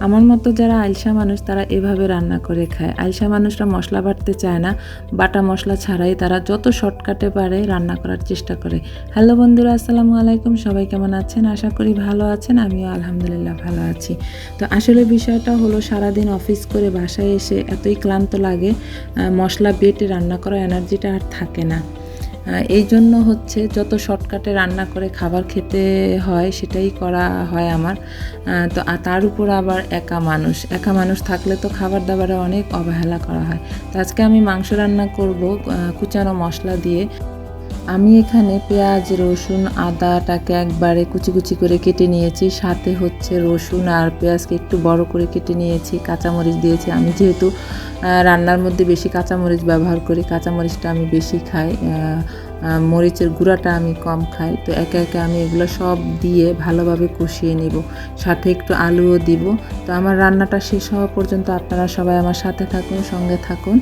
আমার মতো যারা আলসা মানুষ, তারা এভাবে রান্না করে খায়। আলসা মানুষরা মশলা বাটতে চায় না। বাটা মশলা ছাড়াই তারা যত শর্টকাটে পারে রান্না করার চেষ্টা করে। হ্যালো বন্ধুরা, আসসালামু আলাইকুম। সবাই কেমন আছেন? আশা করি ভালো আছেন। আমিও আলহামদুলিল্লাহ ভালো আছি। তো আসলে বিষয়টা হলো, সারাদিন অফিস করে বাসায় এসে এতই ক্লান্ত লাগে মশলা বেটে রান্না করার এনার্জিটা আর থাকে না। এই জন্য হচ্ছে যত শর্টকাটে রান্না করে খাবার খেতে হয়, সেটাই করা হয় আমার। তো তার উপর আবার একা মানুষ। একা মানুষ থাকলে তো খাবার দাবারে অনেক অবহেলা করা হয়। তো আজকে আমি মাংস রান্না করব কুচানো মশলা দিয়ে। আমি এখানে পেঁয়াজ, রসুন, আদাটাকে একবারে কুচি কুচি করে কেটে নিয়েছি। সাথে হচ্ছে রসুন আর পেঁয়াজকে একটু বড় করে কেটে নিয়েছি। কাঁচামরিচ দিয়েছি আমি যেহেতু রান্নার মধ্যে বেশি কাঁচামরিচ ব্যবহার করি। কাঁচামরিচটা আমি বেশি খাই মরিচের গুঁড়াটা আমি কম খাই। তো একে একে আমি এগুলো সব দিয়ে ভালোভাবে কষিয়ে নিব। সাথে একটু আলুও দিব। তো আমার রান্নাটা শেষ হওয়া পর্যন্ত আপনারা সবাই আমার সাথে থাকুন, সঙ্গে থাকুন।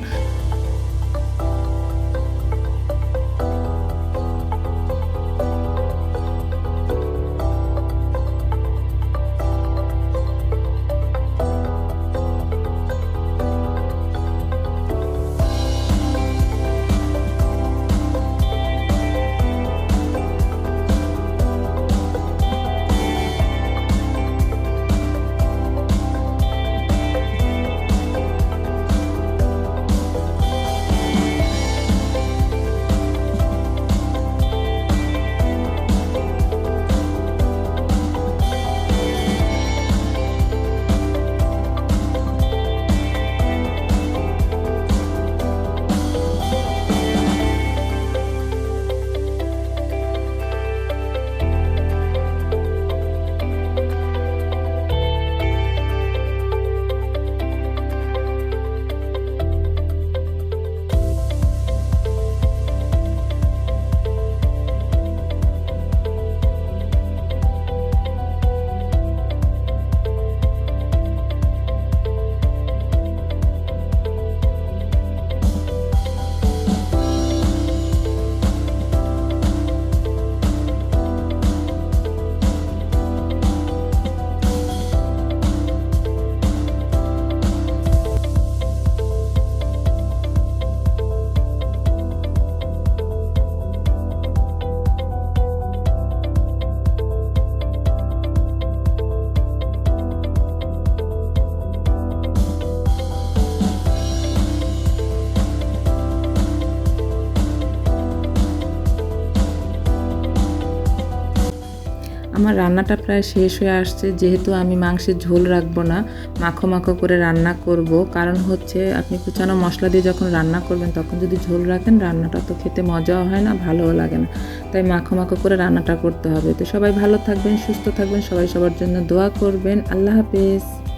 আমার রান্নাটা প্রায় শেষ হয়ে আসছে, যেহেতু আমি মাংসের ঝোল রাখব না, মাখো মাখো করে রান্না করব। কারণ হচ্ছে, আপনি কুচানো মশলা দিয়ে যখন রান্না করবেন, তখন যদি ঝোল রাখেন, রান্নাটা তো খেতে মজাও হয় না, ভালোও লাগে না। তাই মাখো মাখো করে রান্নাটা করতে হবে। তো সবাই ভালো থাকবেন, সুস্থ থাকবেন, সবাই সবার জন্য দোয়া করবেন। আল্লাহ হাফেজ।